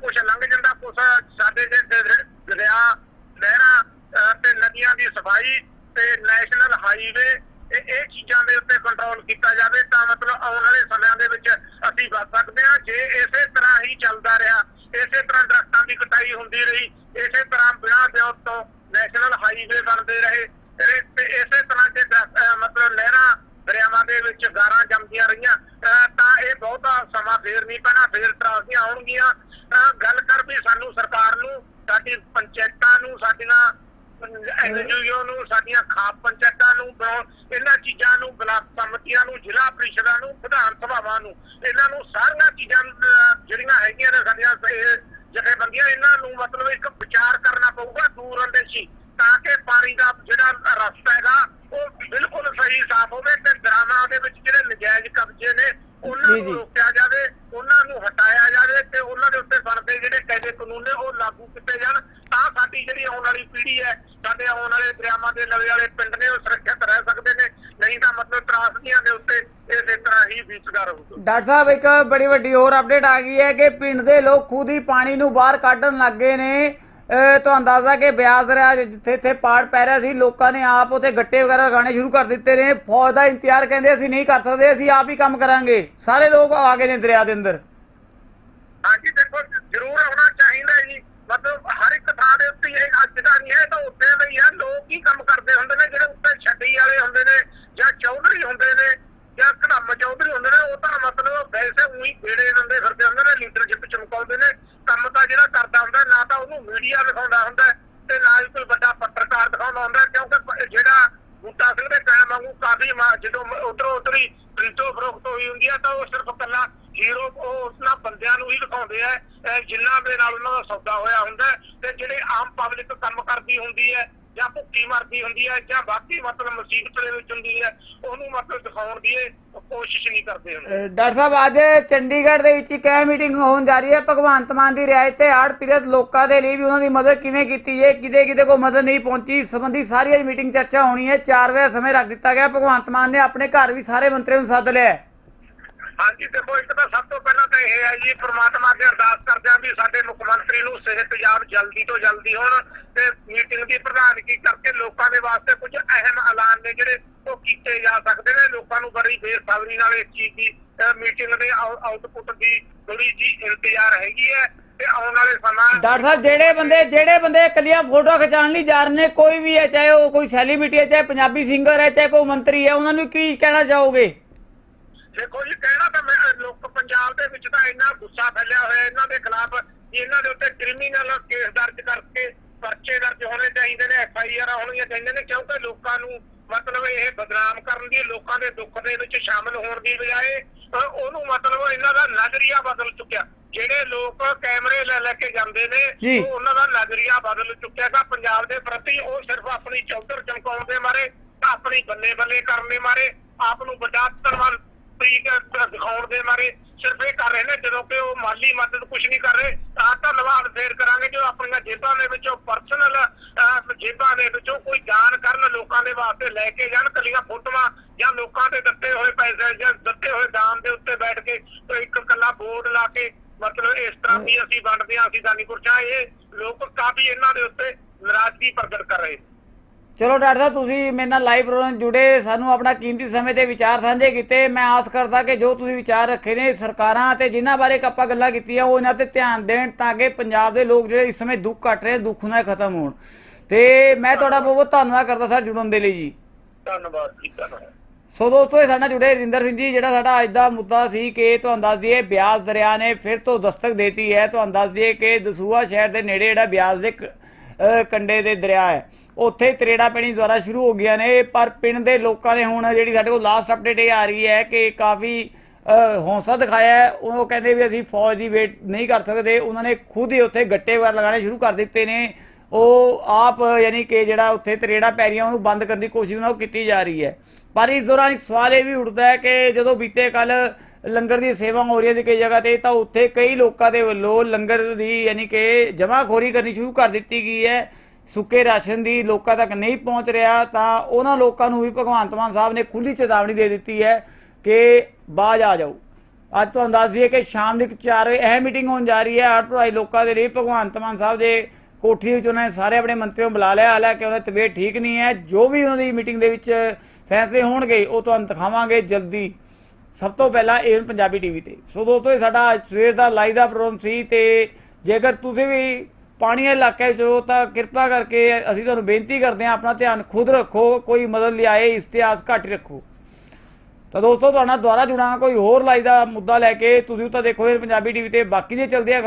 ਕੁਝ ਲੰਘ ਜਾਂਦਾ ਕੁਝ ਸਾਡੇ ਦੇ ਦਰਿਆ ਨਹਿਰਾਂ ਤੇ ਨਦੀਆਂ ਦੀ ਸਫ਼ਾਈ ਤੇ ਨੈਸ਼ਨਲ ਹਾਈਵੇ ਇਹ ਚੀਜ਼ਾਂ ਦੇ ਉੱਤੇ ਕੰਟਰੋਲ ਕੀਤਾ ਜਾਵੇ ਤਾਂ ਮਤਲਬ ਆਉਣ ਵਾਲੇ ਸਮਿਆਂ ਦੇ ਵਿੱਚ ਅਸੀਂ ਬਚ ਸਕਦੇ ਹਾਂ ਜੇ ਇਸੇ ਤਰ੍ਹਾਂ ਹੀ ਚੱਲਦਾ ਰਿਹਾ। ਇਸੇ ਤਰ੍ਹਾਂ ਦਰਖਤਾਂ ਦੀ ਕਟਾਈ ਹੁੰਦੀ ਰਹੀ। ਇਸੇ ਤਰ੍ਹਾਂ ਬਿਨਾਂ ਵਿਉਂਤ ਤੋਂ ਨੈਸ਼ਨਲ ਹਾਈਵੇ ਬਣਦੇ ਰਹੇ। ਤੇ ਇਸੇ ਤਰ੍ਹਾਂ ਜੇ ਮਤਲਬ ਨਹਿਰਾਂ ਦਰਿਆਵਾਂ ਦੇ ਵਿੱਚ ਗਾਰਾਂ ਜੰਮਦੀਆਂ ਰਹੀਆਂ। ਤਾਂ ਇਹ ਬਹੁਤਾ ਸਮਾਂ ਫੇਰ ਨਹੀਂ ਪੈਣਾ ਫੇਰ ਤਰਾਸੀਆਂ ਆਉਣਗੀਆਂ। ਅਹ ਗੱਲ ਕਰ ਵੀ ਸਾਨੂੰ ਸਰਕਾਰ ਨੂੰ ਸਾਡੀ ਪੰਚਾਇਤਾਂ ਨੂੰ ਸਾਡੀਆਂ ਐਨਜੀਓ ਨੂੰ ਸਾਡੀਆਂ ਖਾਪ ਪੰਚਾਇਤਾਂ ਨੂੰ ਬਣਾਉਣ, ਇਹਨਾਂ ਚੀਜ਼ਾਂ ਨੂੰ ਬਲਾਕ ਸਮਤੀਆਂ ਨੂੰ ਜ਼ਿਲ੍ਹਾ ਪ੍ਰੀਸ਼ਦਾਂ ਨੂੰ ਵਿਧਾਨ ਸਭਾਵਾਂ ਨੂੰ ਇਹਨਾਂ ਨੂੰ ਸਾਰੀਆਂ ਚੀਜ਼ਾਂ ਜਿਹੜੀਆਂ ਹੈਗੀਆਂ ਨੇ ਸਾਡੀਆਂ ਜਥੇਬੰਦੀਆਂ ਇਹਨਾਂ ਨੂੰ ਮਤਲਬ ਇੱਕ ਵਿਚਾਰ ਕਰਨਾ ਪਊਗਾ ਦੂਰ ਅੰਦੇਸ਼ੀ ਤਾਂ ਕਿ ਪਾਣੀ ਦਾ ਜਿਹੜਾ ਰਸਤਾ ਹੈਗਾ ਉਹ ਬਿਲਕੁਲ ਸਹੀ ਸਾਫ਼ ਹੋਵੇ ਤੇ ਦਰਾਮਾਂ ਦੇ ਵਿੱਚ ਜਿਹੜੇ ਨਜਾਇਜ਼ ਕਬਜ਼ੇ ਨੇ ਉਹਨਾਂ ਨੂੰ। ਰੋਕਿਆ ਜਾਵੇ ਉਹਨਾਂ ਨੂੰ ਹਟਾਇਆ ਜਾਵੇ ਤੇ ਉਹਨਾਂ ਦੇ ਉੱਤੇ ਬਣਦੇ ਜਿਹੜੇ ਕਾਇਦੇ ਕਾਨੂੰਨ ਨੇ ਉਹ ਲਾਗੂ ਕੀਤੇ ਜਾਣ ਤਾਂ ਸਾਡੀ ਜਿਹੜੀ ਆਉਣ ਵਾਲੀ ਪੀੜ੍ਹੀ ਹੈ ਸਾਡੇ ਆਉਣ ਵਾਲੇ ਦਰਿਆਵਾਂ ਦੇ ਲਵੇ ਵਾਲੇ ਪਿੰਡ ਨੇ ਉਹ ਸੁਰੱਖਿਅਤ ਰਹਿ ਸਕਦੇ ਨੇ ਨਹੀਂ ਤਾਂ ਮਤਲਬ ਤਰਾਸਦੀਆਂ ਦੇ ਉੱਤੇ ਇਸੇ ਤਰ੍ਹਾਂ ਹੀ ਬੀਤਦਾ ਰਹੂਗਾ। ਡਾਕਟਰ ਸਾਹਿਬ ਇੱਕ ਬੜੀ ਵੱਡੀ ਹੋਰ ਅਪਡੇਟ ਆ ਗਈ ਹੈ ਕਿ ਪਿੰਡ ਦੇ ਲੋਕ ਖੁਦ ਹੀ ਪਾਣੀ ਨੂੰ ਬਾਹਰ ਕੱਢਣ ਲੱਗੇ ਨੇ। ਤੁਹਾਨੂੰ ਅੰਦਾਜ਼ਾ ਕਿ ਬਿਆਸ ਦਰਿਆ ਜਿੱਥੇ ਇੱਥੇ ਪਾੜ ਪੈ ਰਿਹਾ ਸੀ ਲੋਕਾਂ ਨੇ ਆਪ ਉਥੇ ਗੱਟੇ ਵਗੈਰਾ ਲਗਾਉਣੇ ਸ਼ੁਰੂ ਕਰ ਦਿੱਤੇ ਨੇ। ਫੌਜ ਦਾ ਇੰਤਜ਼ਾਰ ਕਹਿੰਦੇ ਅਸੀਂ ਨਹੀਂ ਕਰ ਸਕਦੇ ਅਸੀਂ ਆਪ ਹੀ ਕੰਮ ਕਰਾਂਗੇ। ਸਾਰੇ ਲੋਕ ਆ ਗਏ ਨੇ ਦਰਿਆ ਦੇ ਅੰਦਰ। ਹਾਂਜੀ ਦੇਖੋ ਜ਼ਰੂਰ ਹੋਣਾ ਚਾਹੀਦਾ ਜੀ। ਮਤਲਬ ਹਰ ਇੱਕ ਥਾਂ ਦੇ ਉੱਤੇ ਇਹ ਅੱਜ ਦਾ ਨਹੀਂ ਹੈ, ਤਾਂ ਉੱਤੇ ਦਾ ਹੀ ਲੋਕ ਹੀ ਕੰਮ ਕਰਦੇ ਹੁੰਦੇ ਨੇ, ਜਿਹੜੇ ਉੱਤੇ ਛੱਡੀ ਵਾਲੇ ਹੁੰਦੇ ਨੇ ਜਾਂ ਚੌਧਰੀ ਹੁੰਦੇ ਨੇ ਜਾਂ ਘੜਮ ਚੌਧਰੀ ਹੁੰਦੇ ਨੇ, ਉਹ ਤਾਂ ਮਤਲਬ ਵੈਸੇ ਉਹੀ ਬੇੜੇ ਦਿੰਦੇ ਫਿਰਦੇ ਹੁੰਦੇ ਨੇ ਲੀਡਰਸ਼ਿਪ ਚਮਕਾਉਂਦੇ ਨੇ, ਕੰਮ ਤਾਂ ਜਿਹੜਾ ਕਰਦਾ ਹੁੰਦਾ, ਨਾ ਤਾਂ ਉਹਨੂੰ ਮੀਡੀਆ ਦਿਖਾਉਂਦਾ ਹੁੰਦਾ ਤੇ ਨਾ ਹੀ ਕੋਈ ਵੱਡਾ ਪੱਤਰਕਾਰ ਦਿਖਾਉਂਦਾ ਹੁੰਦਾ, ਕਿਉਂਕਿ ਜਿਹੜਾ ਬੂਟਾ ਸਿੰਘ ਦੇ ਕਹਿਣ ਵਾਂਗੂ ਕਾਫੀ ਜਦੋਂ ਉਧਰੋਂ ਉਧਰੀ ਪ੍ਰਿੰਟੋ ਫਰੋਖਤ ਹੋਈ ਹੁੰਦੀ ਹੈ ਤਾਂ ਉਹ ਸਿਰਫ ਕੱਲਾ ਹੀਰੋ ਉਹਨਾਂ ਬੰਦਿਆਂ ਨੂੰ ਹੀ ਦਿਖਾਉਂਦੇ ਆ ਜਿਨ੍ਹਾਂ ਦੇ ਨਾਲ ਉਹਨਾਂ ਦਾ ਸੌਦਾ ਹੋਇਆ ਹੁੰਦਾ ਤੇ ਜਿਹੜੇ ਆਮ ਪਬਲਿਕ ਕੰਮ ਕਰਦੀ ਹੁੰਦੀ ਹੈ ਜਾਂ ਭੁੱਖੀ ਮਰਦੀ ਹੁੰਦੀ ਹੈ ਜਾਂ ਬਾਕੀ ਮਤਲਬ ਮੁਸੀਬਤ ਦੇ ਵਿੱਚ ਹੁੰਦੀ ਹੈ, ਉਹਨੂੰ ਮਤਲਬ ਦਿਖਾਉਣ ਦੀ ਕੋਸ਼ਿਸ਼ ਨਹੀਂ ਕਰਦੇ ਹੁੰਦੇ। ਡਾਕਟਰ ਸਾਹਿਬ, ਅੱਜ ਚੰਡੀਗੜ੍ਹ ਦੇ ਵਿੱਚ ਇੱਕ ਇਹ ਮੀਟਿੰਗ ਹੋਣ ਜਾ ਰਹੀ ਹੈ, ਭਗਵੰਤ ਮਾਨ ਦੀ ਰਿਆਇਤ ਤੇ ਹੜ੍ਹ ਪੀੜਤ ਲੋਕਾਂ ਦੇ ਲਈ ਵੀ ਉਹਨਾਂ ਦੀ ਮਦਦ ਕਿਵੇਂ ਕੀਤੀ ਹੈ ਕਿਤੇ ਕਿਤੇ ਕੋਈ ਮਦਦ ਨਹੀਂ ਪਹੁੰਚੀ ਸੰਬੰਧੀ ਸਾਰੀ ਇਹ ਮੀਟਿੰਗ ਚਰਚਾ ਹੋਣੀ ਹੈ 4 ਵਜੇ ਸਮੇਂ ਰੱਖ ਦਿੱਤਾ ਗਿਆ, ਭਗਵੰਤ ਮਾਨ ਨੇ ਆਪਣੇ ਘਰ ਵੀ ਸਾਰੇ ਮੰਤਰੀਆਂ ਨੂੰ ਸੱਦ ਲਿਆ ਹਾਂਜੀ ਦੇਖੋ ਇੱਕ ਤਾਂ ਸਭ ਤੋਂ ਪਹਿਲਾਂ ਤਾਂ ਇਹ ਹੈ ਜੀ, ਪ੍ਰਮਾਤਮਾ ਅੱਗੇ ਅਰਦਾਸ ਕਰਦੇ ਹਾਂ ਵੀ ਸਾਡੇ ਮੁੱਖ ਮੰਤਰੀ ਨੂੰ ਸਿਹਤਯਾਬ ਜਲਦੀ ਤੋਂ ਜਲਦੀ ਹੋਣ ਤੇ ਮੀਟਿੰਗ ਦੀ ਪ੍ਰਧਾਨਗੀ ਕਰਕੇ ਲੋਕਾਂ ਦੇ ਵਾਸਤੇ ਕੁਝ ਅਹਿਮ ਐਲਾਨ ਨੇ ਜਿਹੜੇ ਉਹ ਕੀਤੇ ਜਾ ਸਕਦੇ ਨੇ। ਲੋਕਾਂ ਨੂੰ ਬੜੀ ਬੇਸਬਰੀ ਨਾਲ ਇਸ ਚੀਜ਼ ਦੀ ਮੀਟਿੰਗ ਦੇ ਆਊਟਪੁੱਟ ਦੀ ਬੜੀ ਜੀ ਇੰਤਜ਼ਾਰ ਹੈਗੀ ਹੈ ਤੇ ਆਉਣ ਵਾਲੇ ਸਮਾਂ ਡਾਕਟਰ ਸਾਹਿਬ, ਜਿਹੜੇ ਬੰਦੇ ਜਿਹੜੇ ਬੰਦੇ ਇਕੱਲੀਆਂ ਫੋਟੋ ਖਿਚਾਉਣ ਲਈ ਜਾ ਰਹੇ ਨੇ, ਕੋਈ ਵੀ ਹੈ, ਚਾਹੇ ਉਹ ਕੋਈ ਸੈਲੀਬ੍ਰਿਟੀ ਹੈ, ਚਾਹੇ ਪੰਜਾਬੀ ਸਿੰਗਰ ਹੈ, ਚਾਹੇ ਕੋਈ ਮੰਤਰੀ ਹੈ, ਉਹਨਾਂ ਨੂੰ ਕੀ ਕਹਿਣਾ ਚਾਹੋਗੇ? ਦੇਖੋ ਜੀ ਕਹਿਣਾ ਤਾਂ ਮੈਂ ਲੋਕ ਪੰਜਾਬ ਦੇ ਵਿੱਚ ਤਾਂ ਇੰਨਾ ਗੁੱਸਾ ਫੈਲਿਆ ਹੋਇਆ ਇਹਨਾਂ ਦੇ ਖਿਲਾਫ ਇਹਨਾਂ ਦੇ ਉੱਤੇ ਕ੍ਰਿਮੀਨਲ ਕੇਸ ਦਰਜ ਕਰਕੇ ਪਰਚੇ ਦਰਜ ਹੋਣੇ ਚਾਹੀਦੇ ਨੇ ਐਫ ਆਈ ਆਰ ਹੋਣੀਆਂ ਚਾਹੀਦੀਆਂ ਨੇ ਕਿਉਂਕਿ ਲੋਕਾਂ ਨੂੰ ਮਤਲਬ ਇਹ ਬਦਨਾਮ ਕਰਨ ਦੀ ਲੋਕਾਂ ਦੇ ਦੁੱਖ ਦੇ ਵਿੱਚ ਸ਼ਾਮਲ ਹੋਣ ਦੀ ਬਜਾਏ ਅਹ ਉਹਨੂੰ ਮਤਲਬ ਇਹਨਾਂ ਦਾ ਨਜ਼ਰੀਆ ਬਦਲ ਚੁੱਕਿਆ। ਜਿਹੜੇ ਲੋਕ ਕੈਮਰੇ ਲੈ ਲੈ ਕੇ ਜਾਂਦੇ ਨੇ। ਉਹ ਉਹਨਾਂ ਦਾ ਨਜ਼ਰੀਆ ਬਦਲ ਚੁੱਕਿਆ ਗਾ ਪੰਜਾਬ ਦੇ ਪ੍ਰਤੀ ਉਹ ਸਿਰਫ ਆਪਣੀ ਚੌਧਰ ਚਮਕਾਉਣ ਦੇ ਮਾਰੇ ਆਪਣੀ ਬੱਲੇ ਬੱਲੇ ਕਰਨ ਦੇ ਮਾਰੇ ਆਪ ਨੂੰ ਵੱਡਾ ਧਨਵਾਨ ਤਰੀਕ ਦਿਖਾਉਣ ਦੇ ਮਾਰੇ ਸਿਰਫ ਇਹ ਕਰ ਰਹੇ ਨੇ, ਜਦੋਂ ਕਿ ਉਹ ਮਾਲੀ ਮਦਦ ਕੁਝ ਨਹੀਂ ਕਰ ਰਹੇ। ਤਾਂ ਧੰਨਵਾਦ ਫੇਰ ਕਰਾਂਗੇ ਜੋ ਆਪਣੀਆਂ ਜੇਬਾਂ ਦੇ ਵਿੱਚੋਂ ਪਰਸਨਲ ਜੇਬਾਂ ਦੇ ਵਿੱਚੋਂ ਕੋਈ ਦਾਨ ਕਰਨ ਲੋਕਾਂ ਦੇ ਵਾਸਤੇ ਲੈ ਕੇ ਜਾਣ, ਕੱਲੀਆਂ ਫੋਟੋਆਂ ਜਾਂ ਲੋਕਾਂ ਦੇ ਦਿੱਤੇ ਹੋਏ ਪੈਸੇ ਜਾਂ ਦਿੱਤੇ ਹੋਏ ਦਾਨ ਦੇ ਉੱਤੇ ਬੈਠ ਕੇ ਇੱਕ ਕੱਲਾ ਬੋਰਡ ਲਾ ਕੇ, ਮਤਲਬ ਇਸ ਤਰ੍ਹਾਂ ਵੀ ਅਸੀਂ ਵੰਡਦੇ ਹਾਂ, ਅਸੀਂ ਦਾਨੀ ਕੁਰਚਾ ਇਹ ਲੋਕ ਕਾਫੀ ਇਹਨਾਂ ਦੇ ਉੱਤੇ ਨਾਰਾਜ਼ਗੀ ਪ੍ਰਗਟ ਕਰ ਰਹੇ। ਚਲੋ ਡਾਕਟਰ ਸਾਹਿਬ ਤੁਸੀਂ ਮੇਰੇ ਨਾਲ ਲਾਈਵ ਪ੍ਰੋਗਰਾਮ ਜੁੜੇ ਸਾਨੂੰ ਆਪਣਾ ਕੀਮਤੀ ਸਮੇਂ ਦੇ ਵਿਚਾਰ ਸਾਂਝੇ ਕੀਤੇ। ਮੈਂ ਆਸ ਕਰਦਾ ਕਿ ਜੋ ਤੁਸੀਂ ਵਿਚਾਰ ਰੱਖੇ ਨੇ ਸਰਕਾਰਾਂ ਤੇ ਜਿਨ੍ਹਾਂ ਬਾਰੇ ਆਪਾਂ ਗੱਲਾਂ ਕੀਤੀਆਂ ਉਹ ਇਹਨਾਂ ਤੇ ਧਿਆਨ ਦੇਣ ਤਾਂ ਕਿ ਪੰਜਾਬ ਦੇ ਲੋਕ ਜਿਹੜੇ ਇਸ ਸਮੇਂ ਦੁੱਖ ਕੱਟ ਰਹੇ ਦੁੱਖ ਨਾਲ ਖਤਮ ਹੋਣ। ਤੇ ਮੈਂ ਤੁਹਾਡਾ ਬਹੁਤ ਬਹੁਤ ਧੰਨਵਾਦ ਕਰਦਾ ਸਰ ਜੁੜਨ ਦੇ ਲਈ ਜੀ। ਧੰਨਵਾਦ ਜੀ ਧੰਨਵਾਦ। ਸੋ ਦੋਸਤੋ ਇਹ ਸਾਡੇ ਜੁੜੇ ਰਿੰਦਰ ਸਿੰਘ ਜੀ ਜਿਹੜਾ ਸਾਡਾ ਅੱਜ ਦਾ ਮੁੱਦਾ ਸੀ ਕਿ ਤੁਹਾਨੂੰ ਦੱਸ ਦਈਏ ਬਿਆਸ ਦਰਿਆ ਨੇ ਫਿਰ ਤੋਂ ਦਸਤਕ ਦੇਤੀ ਹੈ। ਤੁਹਾਨੂੰ ਦੱਸ ਦਈਏ ਕਿ ਦਸੂਹਾ ਸ਼ਹਿਰ ਦੇ ਨੇੜੇ ਜਿਹੜਾ ਬਿਆਸ ਦੇ ਕ- ਅਹ ਕੰਢੇ ਦੇ ਦਰਿਆ ਹੈ। ਉੱਥੇ ਤਰੇੜਾ ਪੈਣੀ ਦੁਆਰਾ ਸ਼ੁਰੂ ਹੋ ਗਈਆਂ ਨੇ ਪਰ ਪਿੰਡ ਦੇ ਲੋਕਾਂ ਨੇ ਹੁਣ ਜਿਹੜੀ ਸਾਡੇ ਕੋਲ ਲਾਸਟ ਅਪਡੇਟ ਇਹ ਆ ਰਹੀ ਹੈ ਕਿ ਕਾਫੀ ਅਹ, ਹੌਸਲਾ ਦਿਖਾਇਆ ਉਹ ਕਹਿੰਦੇ ਵੀ ਅਸੀਂ ਫੌਜ ਦੀ ਵੇਟ ਨਹੀਂ ਕਰ ਸਕਦੇ। ਉਹਨਾਂ ਨੇ ਖੁਦ ਹੀ ਉੱਥੇ ਗੱਟੇ ਵਗੈਰਾ ਲਗਾਉਣੇ ਸ਼ੁਰੂ ਕਰ ਦਿੱਤੇ ਨੇ। ਉਹ ਆਪ ਯਾਨੀ ਕਿ ਜਿਹੜਾ ਉੱਥੇ ਤਰੇੜਾ ਪੈ ਰਹੀਆਂ ਉਹਨੂੰ ਬੰਦ ਕਰਨ ਦੀ ਕੋਸ਼ਿਸ਼ ਉਹਨਾਂ ਨੂੰ ਕੀਤੀ ਜਾ ਰਹੀ ਹੈ। ਪਰ ਇਸ ਦੌਰਾਨ ਇੱਕ ਸਵਾਲ ਇਹ ਵੀ ਉੱਠਦਾ ਹੈ ਕਿ ਜਦੋਂ ਬੀਤੇ ਕੱਲ ਲੰਗਰ ਦੀ ਸੇਵਾ ਹੋ ਰਹੀ ਸੀ ਕਈ ਜਗ੍ਹਾ ਤੇ ਤਾਂ ਉੱਥੇ ਕਈ ਲੋਕਾਂ ਦੇ ਵੱਲੋਂ ਲੰਗਰ ਦੀ ਯਾਨੀ ਕਿ ਜਮਾਖੋਰੀ ਕਰਨੀ ਸ਼ੁਰੂ ਕਰ ਦਿੱਤੀ ਗਈ ਹੈ। ਸੁੱਕੇ ਰਾਸ਼ਨ ਦੀ ਲੋਕਾਂ ਤੱਕ ਨਹੀਂ ਪਹੁੰਚ ਰਿਹਾ, ਤਾਂ ਉਹਨਾਂ ਲੋਕਾਂ ਨੂੰ ਵੀ ਭਗਵੰਤ ਮਾਨ ਸਾਹਿਬ ਨੇ ਖੁੱਲੀ ਚੇਤਾਵਨੀ ਦੇ ਦਿੱਤੀ ਹੈ ਕਿ ਬਾਜ ਆ ਜਾਓ। ਅੱਜ ਤੁਹਾਨੂੰ ਦੱਸ ਦਈਏ ਕਿ ਸ਼ਾਮ ਦੀ 4 ਵਜੇ ਇਹ ਮੀਟਿੰਗ ਹੋਣ ਜਾ ਰਹੀ ਹੈ। ਹਰ ਭਰਾਈ ਲੋਕਾਂ ਦੇ ਲਈ ਭਗਵੰਤ ਮਾਨ ਸਾਹਿਬ ਦੇ ਕੋਠੀ ਵਿੱਚ ਉਹਨਾਂ ਨੇ ਸਾਰੇ ਆਪਣੇ ਮੰਤਰੀਆਂ ਨੂੰ ਬੁਲਾ ਲਿਆ। ਹਾਲਾਂਕਿ ਉਹਨਾਂ ਦੀ ਤਬੀਅਤ ਠੀਕ ਨਹੀਂ ਹੈ। ਜੋ ਵੀ ਉਹਨਾਂ ਦੀ ਮੀਟਿੰਗ ਦੇ ਵਿੱਚ ਫੈਸਲੇ ਹੋਣਗੇ, ਉਹ ਤੁਹਾਨੂੰ ਦਿਖਾਵਾਂਗੇ ਜਲਦੀ। ਸਭ ਤੋਂ ਪਹਿਲਾਂ ਏਨ ਪੰਜਾਬੀ ਟੀਵੀ ਤੇ। ਸੋ ਦੋਸਤੋ, ਇਹ ਸਾਡਾ ਸਵੇਰ ਦਾ ਲਾਈਵ ਦਾ ਪ੍ਰੋਗਰਾਮ ਸੀ ਤੇ ਜੇਕਰ ਤੁਸੀਂ ਵੀ ਪਾਣੀ ਦੇ ਇਲਾਕੇ ਵਿੱਚ ਤਾਂ ਕਿਰਪਾ ਕਰਕੇ ਅਸੀਂ ਤੁਹਾਨੂੰ ਬੇਨਤੀ ਕਰਦੇ ਹਾਂ, ਆਪਣਾ ਧਿਆਨ ਖੁਦ ਰੱਖੋ, ਕੋਈ ਮਦਦ ਲਿਆਏ, ਇਸ਼ਤਿਹਾਸ ਘੱਟ ਹੀ ਰੱਖੋ। ਤਾਂ ਦੋਸਤੋ, ਤੁਹਾਡਾ ਦੁਆਰਾ ਜੁੜਾਂਗਾ, ਕੋਈ ਹੋਰ ਲਾਈ ਦਾ ਮੁੱਦਾ ਲੈ ਕੇ, ਤੁਸੀਂ ਤਾਂ ਦੇਖੋ ਇਹ ਪੰਜਾਬੀ ਟੀਵੀ ਤੇ ਬਾਕੀ ਦੇ ਚਲਦੇ ਆ